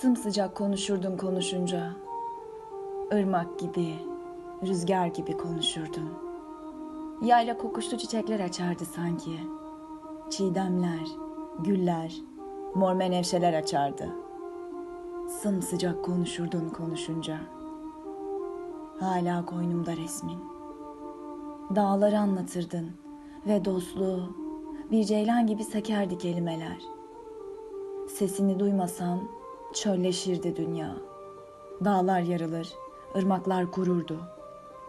Sımsıcak konuşurdun konuşunca. Irmak gibi, rüzgar gibi konuşurdun. Yayla kokuşlu çiçekler açardı sanki. Çiğdemler, güller, mor menevşeler açardı. Sımsıcak konuşurdun konuşunca. Hala koynumda resmin. Dağları anlatırdın ve dostluğu bir ceylan gibi sekerdi kelimeler. Sesini duymasam çölleşirdi dünya. Dağlar yarılır, ırmaklar kururdu.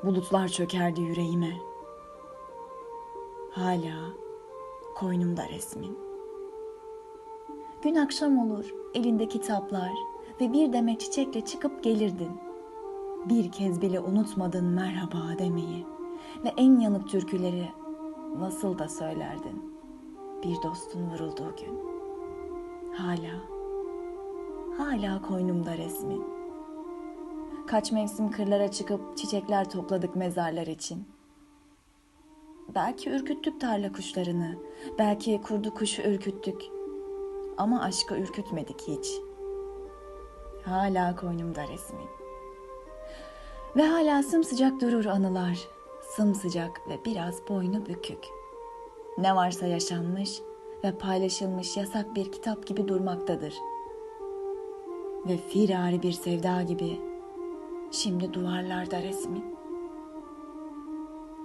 Bulutlar çökerdi yüreğime. Hala koynumda resmin. Gün akşam olur, elinde kitaplar ve bir demet çiçekle çıkıp gelirdin. Bir kez bile unutmadın merhaba demeyi ve en yanık türküleri nasıl da söylerdin. Bir dostun vurulduğu gün. Hala, hala koynumda resmin. Kaç mevsim kırlara çıkıp çiçekler topladık mezarlar için. Belki ürküttük tarla kuşlarını, belki kurdu kuşu ürküttük. Ama aşkı ürkütmedik hiç. Hala koynumda resmin. Ve hala sımsıcak durur anılar. Sımsıcak ve biraz boynu bükük. Ne varsa yaşanmış ve paylaşılmış yasak bir kitap gibi durmaktadır. Ve firari bir sevda gibi şimdi duvarlarda resmin.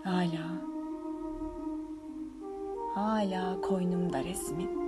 Hala, hala koynumda resmin.